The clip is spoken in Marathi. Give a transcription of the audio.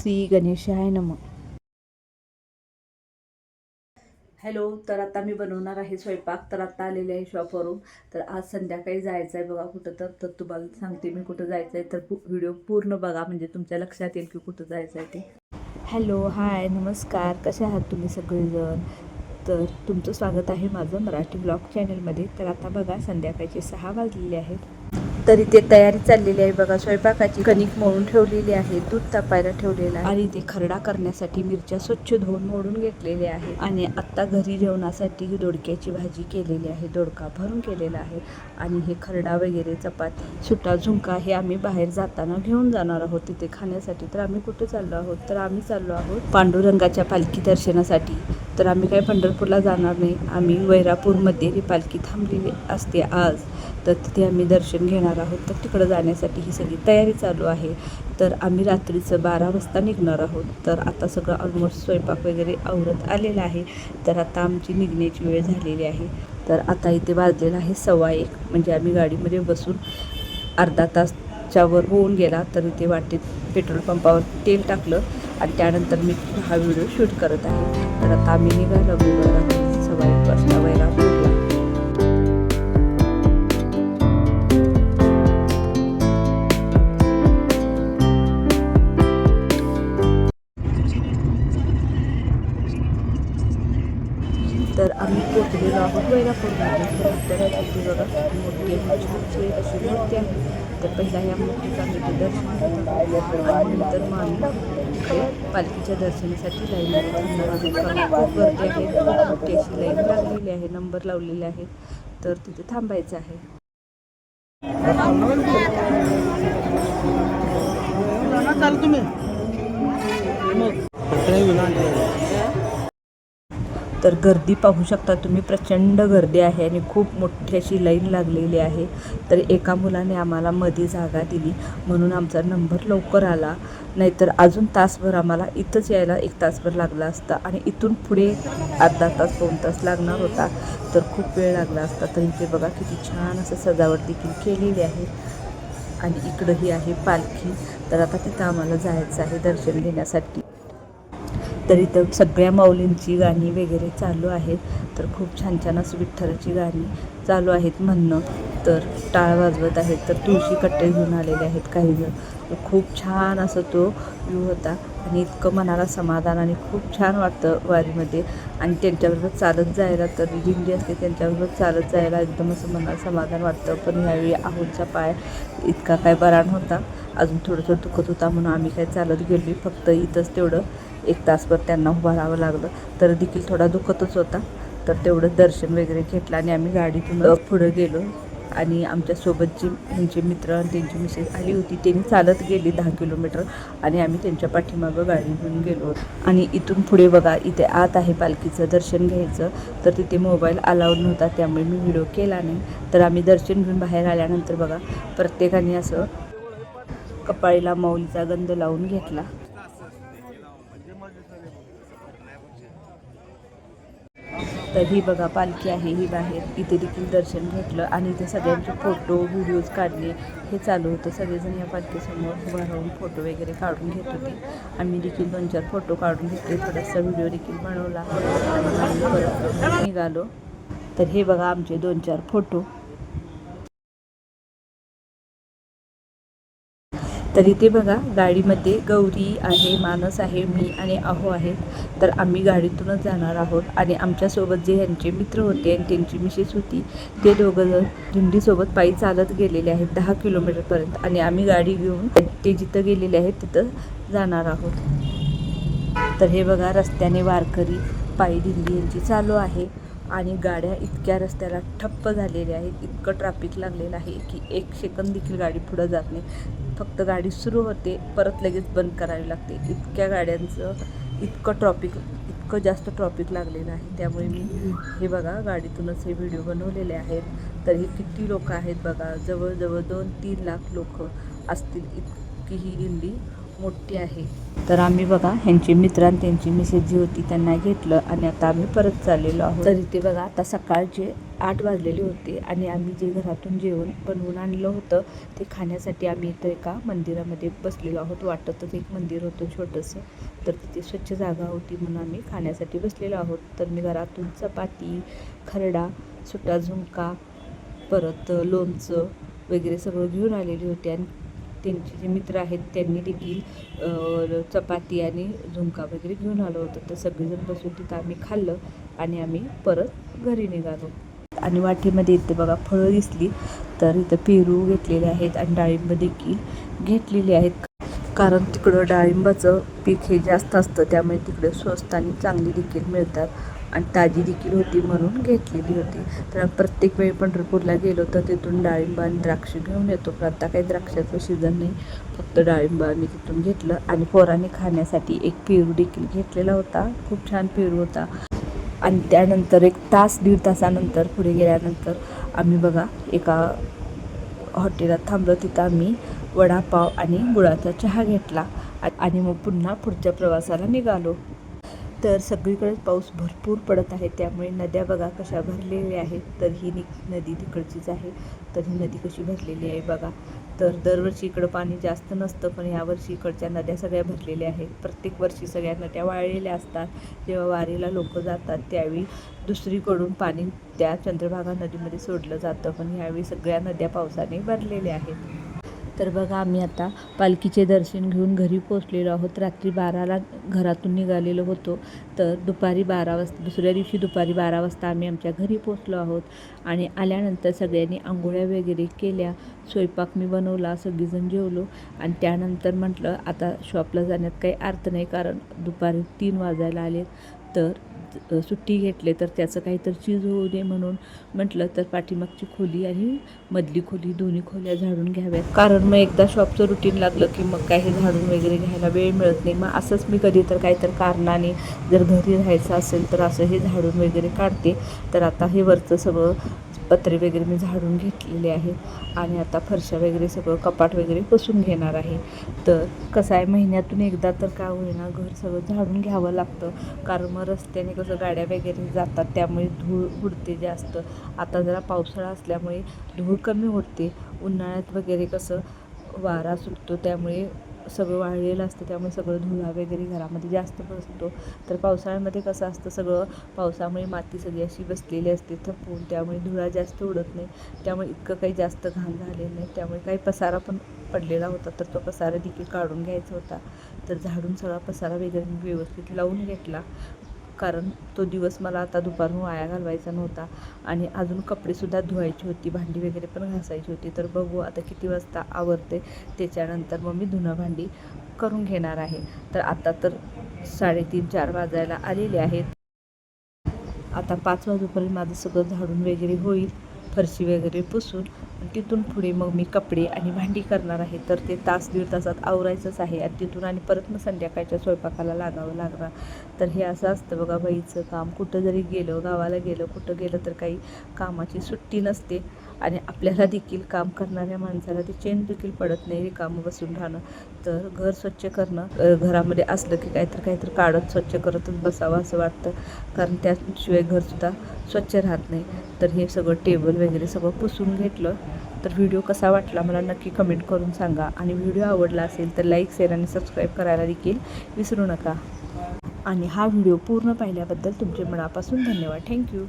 श्री गणेशाय नम. हॅलो तर आता मी बनवणार आहे स्वयंपाक. तर आता आलेले आहे शॉपवरून तर आज संध्याकाळी जायचं आहे बघा कुठं तर. तर तुम्हाला सांगते मी कुठं जायचं आहे. तर व्हिडिओ पूर्ण बघा म्हणजे तुमच्या लक्षात येईल की कुठं जायचं आहे ते. हॅलो हाय नमस्कार. कसे आहात तुम्ही सगळेजण? तर तुमचं स्वागत आहे माझं मराठी ब्लॉग चॅनलमध्ये तर आता बघा संध्याकाळचे सहा वाजलेले आहेत. तरी ते तयारी चाललेली आहे बघा. स्वयंपाकाची कणिक मळून ठेवलेली आहे दूध तापायला ठेवलेलं आहे. आणि ते खरडा करण्यासाठी मिरच्या स्वच्छ धुवून मोडून घेतलेले आहे. आणि आत्ता घरी जेवणासाठी दोडक्याची भाजी केलेली आहे. दोडका भरून केलेला आहे. आणि हे खरडा वगैरे चपाती सुटा झुंका हे आम्ही बाहेर जाताना घेऊन जाणार आहोत. तिथे खाण्यासाठी तर आम्ही कुठे चाललो आहोत? तर आम्ही चाललो आहोत पांडुरंगाच्या पालखी दर्शनासाठी. तर आम्ही काही पंढरपूरला जाणार नाही. आम्ही वैरापूरमध्ये ही पालखी थांबलेली असते आज. तर तिथे आम्ही दर्शन घेणार आहोत. तर तिकडं जाण्यासाठी ही सगळी तयारी चालू आहे. तर आम्ही रात्रीचं बारा वाजता निघणार आहोत. तर आता सगळं ऑलमोस्ट स्वयंपाक वगैरे आवरत आलेला आहे. तर आता आमची निघण्याची वेळ झालेली आहे. तर आता इथे वाजलेला आहे सव्वा एक. म्हणजे आम्ही गाडीमध्ये बसून अर्धा तासच्यावर होऊन गेला. तर इथे वाटेत पेट्रोल पंपावर तेल टाकलं. आणि त्यानंतर मी हा व्हिडिओ शूट करत आहे. तर आता आम्ही निघालो रात्री सव्वा एक वैरापूरला तर आम्ही पोचलेलो आहोत वैरापूरमध्ये तर तिथे बघा मोठी अशी मूर्ती आहे. तर पहिला या मूर्तीचा आम्ही दर्शन घेतो आणि नंतर मग आम्ही पालखीच्या दर्शनासाठी लाईन खूप गर्दी आहे. खूप मोठी अशी लाईन लागलेली आहे. नंबर लावलेले आहेत तर तिथे थांबायचं आहे. तुम्ही. तर गर्दी पाहू शकता तुम्ही. प्रचंड गर्दी आहे आणि खूप मोठी अशी लाईन लागलेली आहे. तर एका मुलाने आम्हाला मध्ये जागा दिली. म्हणून आमचा नंबर लवकर आला. नाहीतर अजून तासभर आम्हाला इथंच यायला एक तासभर लागला असता. आणि इथून पुढे अर्धा तास दोन तास लागणार होता. तर खूप वेळ लागला असता. तर इथे बघा किती छान असं सजावट देखील केलेली आहे. आणि इकडं ही आहे पालखी. तर आता तिथं आम्हाला जायचं आहे दर्शन घेण्यासाठी. तर इथं सगळ्या माऊलींची गाणी वगैरे चालू आहेत. तर खूप छान छान असं विठ्ठलाची गाणी चालू आहेत म्हणणं. तर टाळ वाजवत आहेत तर तुळशी कट्टे घेऊन आलेले आहेत काही जण. तर खूप छान असं तो व्ह्यू होता. आणि इतकं मनाला समाधान आणि खूप छान वाटतं वारीमध्ये. आणि त्यांच्याबरोबर चालत जायला तर दिंडी असते त्यांच्याबरोबर चालत जायला एकदम असं मनाला समाधान वाटतं. पण ह्यावेळी आहुलचा पाय इतका काय बरा नव्हता अजून थोडं थोडं दुखत होता म्हणून आम्ही काय चालत गेलो फक्त इथंच तेवढं एक तासभर त्यांना उभं राहावं लागलं. तर देखील थोडा दुखतच होता. तर तेवढं दर्शन वगैरे घेतलं आणि आम्ही गाडीतून पुढं गेलो. आणि आमच्यासोबत जी ह्यांचे मित्र आणि त्यांची मिसेस आली होती त्यांनी चालत गेली दहा किलोमीटर. आणि आम्ही त्यांच्या पाठीमागं गाडी घेऊन गेलो. आणि इथून पुढे बघा इथे आत आहे पालखीचं दर्शन घ्यायचं. तर तिथे मोबाईल अलाउड नव्हता त्यामुळे मी व्हिडिओ केला नाही. तर आम्ही दर्शन घेऊन बाहेर आल्यानंतर बघा प्रत्येकाने असं कपाळीला मौलीचा गंध लावून घेतला. तर ही बघा पालखी आहे ही बाहेर. इथे देखील दर्शन घेतलं आणि इथे सगळ्यांचे फोटो व्हिडिओज काढले. हे चालू होतं. सगळेजण या पालखीसमोर उभा राहून फोटो वगैरे काढून घेत होते. आम्ही देखील दोन चार फोटो काढून घेतले. थोडासा व्हिडिओ देखील बनवला. आणि आम्ही परत निघालो. तर हे बघा आमचे दोन चार फोटो तर इथे बघा गाडीमध्ये गौरी आहे मानस आहे मी आणि अहो आहे तर आम्ही गाडीतूनच जाणार आहोत. आणि आमच्यासोबत जे ह्यांचे मित्र होते आणि त्यांची मिसेस होती ते दोघं जण दिंडीसोबत पायी चालत गेलेले आहेत दहा किलोमीटरपर्यंत आणि आम्ही गाडी घेऊन ते जिथं गेलेले आहेत तिथं जाणार आहोत. तर हे बघा रस्त्याने वारकरी पायी दिंडी यांची चालू आहे. आणि गाड्या इतक्या रस्त्याला ठप्प झालेल्या आहेत इतकं ट्रॅफिक लागलेलं आहे की एक सेकंद देखील गाडी पुढं जात नाही. फक्त गाडी सुरू होते परत लगेच बंद करावी लागते. इतक्या गाड्यांचं इतकं ट्रॉपिक इतकं जास्त ट्रॉपिक लागलेलं आहे. त्यामुळे मी हे बघा गाडीतूनच हे व्हिडिओ बनवलेले आहेत. तर हे किती लोक आहेत बघा जवळजवळ दोन तीन लाख लोक असतील इतकी ही दिंडी. मोठी आहे. तर आम्ही बघा ह्यांची मित्रां त्यांची मिसेस जी होती त्यांना घेतलं आणि आता आम्ही परत चाललेलो आहोत. तर इथे बघा आता सकाळचे आठ वाजलेले होते आणि आम्ही जे घरातून जेवण बनवून आणलं होतं ते खाण्यासाठी आम्ही इथं एका मंदिरामध्ये बसलेलो आहोत. वाटतच एक मंदिर होतं छोटंसं. तर तिथे स्वच्छ जागा होती म्हणून आम्ही खाण्यासाठी बसलेलो आहोत. तर मी घरातून चपाती खरडा सुटा झुणका परत लोणचं वगैरे सगळं घेऊन आलेली होती आणि त्यांचे जे मित्र आहेत त्यांनी देखील चपाती आणि झुणका वगैरे घेऊन आलो होतं. तर सगळेजण बसून तिथं आम्ही खाल्लं आणि आम्ही परत घरी निघालो. आणि वाटीमध्ये इथे बघा फळं दिसली तर इथं पेरू घेतलेले आहेत आणि डाळिंब देखील घेतलेली आहेत. कारण तिकडं डाळिंबाचं पीक हे जास्त असतं त्यामुळे तिकडे स्वस्त आणि चांगली देखील मिळतात. आणि ताजी देखील होती म्हणून घेतलेली होती. तर प्रत्येक वेळी पंढरपूरला गेलो तर तिथून डाळिंब आणि द्राक्ष घेऊन येतो. पण आता काही द्राक्षाचं सीझन नाही. फक्त डाळिंब आम्ही तिथून घेतलं. आणि पोराने खाण्यासाठी एक पेरू देखील घेतलेला होता. खूप छान पेरू होता. आणि त्यानंतर एक तास दीड तासानंतर पुढे गेल्यानंतर आम्ही बघा एका हॉटेलात थांबलो. तिथं आम्ही वडापाव आणि गुळाचा चहा घेतला. आणि मग पुन्हा पुढच्या प्रवासाला निघालो. तर सगळीकडे पाऊस भरपूर पडत आहे त्यामुळे नद्या बघा कशा भरलेल्या आहेत तर ही नि नदी तिकडचीच आहे तर ही नदी कशी भरलेली आहे बघा. तर दरवर्षी इकडं पाणी जास्त नसतं पण यावर्षी इकडच्या नद्या सगळ्या भरलेल्या आहेत. प्रत्येक वर्षी सगळ्या नद्या वाळलेल्या असतात जेव्हा वारीला लोक जातात त्यावेळी दुसरीकडून पाणी त्या चंद्रभागा नदीमध्ये सोडलं जातं पण यावेळी सगळ्या नद्या पावसाने भरलेल्या आहेत. तर बघा आम्ही आता पालखीचे दर्शन घेऊन घरी पोचलेलो आहोत. रात्री बाराला घरातून निघालेलो होतो. तर दुपारी बारा वाजता दुसऱ्या दिवशी दुपारी बारा वाजता आम्ही आमच्या घरी पोचलो आहोत. आणि आल्यानंतर सगळ्यांनी आंघोळ्या वगैरे केल्या स्वयंपाक मी बनवला सगळीजण जेवलो. आणि त्यानंतर म्हटलं आता शॉपला जाण्यात काही अर्थ नाही कारण दुपारी तीन वाजायला आले तर सुट्टी घेतले तर त्याचं काहीतरी चीज होऊ दे म्हणून म्हटलं तर पाठीमागची खोली आणि मधली खोली दोन्ही खोल्या झाडून घ्याव्यात. कारण मग एकदा शॉपचं रुटीन लागलं की मग काही झाडून वगैरे घ्यायला वेळ मिळत नाही. मग असंच मी कधी तर काहीतरी कारणाने जर घरी राहायचं असेल तर असं हे झाडून वगैरे काढते. तर आता हे वरचं सगळं पत्रे वगैरे मी झाडून घेतलेले आहे. आणि आता फरशा वगैरे सगळं कपाट वगैरे पुसून घेणार आहे. तर कसं आहे महिन्यातून एकदा तर काय होईना घर सगळं झाडून घ्यावं लागतं. कारण मग रस्त्याने कसं गाड्या वगैरे जातात त्यामुळे धूळ उडते जास्त. आता जरा पावसाळा असल्यामुळे धूळ कमी उडते. उन्हाळ्यात वगैरे कसं वारा सुटतो त्यामुळे सगळं वाळलेलं असतं त्यामुळे सगळं धुळा वगैरे घरामध्ये जास्त बसतो तर पावसाळ्यामध्ये कसं असतं सगळं पावसामुळे माती सगळी अशी बसलेली असते थपून त्यामुळे धुळा जास्त उडत नाही. त्यामुळे इतकं काही जास्त घाण झालेलं नाही. त्यामुळे काही पसारा पण पडलेला होता तर तो पसारा देखील काढून घ्यायचा होता. तर झाडून सगळा पसारा वगैरे मी व्यवस्थित लावून घेतला. कारण तो दिवस मला आता दुपारून वाया घालवायचा नव्हता. आणि अजून कपडेसुद्धा धुवायची होती भांडी वगैरे पण घासायची होती. तर बघू आता किती वाजता आवरते त्याच्यानंतर मग मी धुणं भांडी करून घेणार आहे. तर आता तर साडेतीन चार वाजायला आलेले आहेत. आता पाच वाजूपर्यंत माझं सगळं झाडून वगैरे होईल फरशी वगैरे पुसून. तिथून पुढे मग मी कपडे आणि भांडी करणार आहे. तर ते तास दीड तासात आवरायचंच आहे आणि तिथून आणि परत मग संध्याकाळच्या स्वयंपाकाला लागावं लागणार. तर हे असं असतं बघा बाईचं काम. कुठं जरी गेलं गावाला गेलं कुठं गेलं तर काही कामाची सुट्टी नसते आणि आपल्याला देखील काम करणाऱ्या माणसाला ते चेन देखील पडत नाही रिकामं बसून राहणं. तर घर स्वच्छ करणं घरामध्ये असलं की काहीतरी काहीतरी काढत स्वच्छ करतच बसावं असं वाटतं. कारण त्याशिवाय घरसुद्धा स्वच्छ राहत नाही. तर हे सगळं टेबल वगैरे सगळं पुसून घेतलं. तर व्हिडिओ कसा वाटला मला नक्की कमेंट करून सांगा. आणि व्हिडिओ आवडला असेल तर लाईक शेअर आणि सबस्क्राईब करायला देखील विसरू नका. आणि हा व्हिडिओ पूर्ण पाहिल्याबद्दल तुमचे मनापासून धन्यवाद. थँक्यू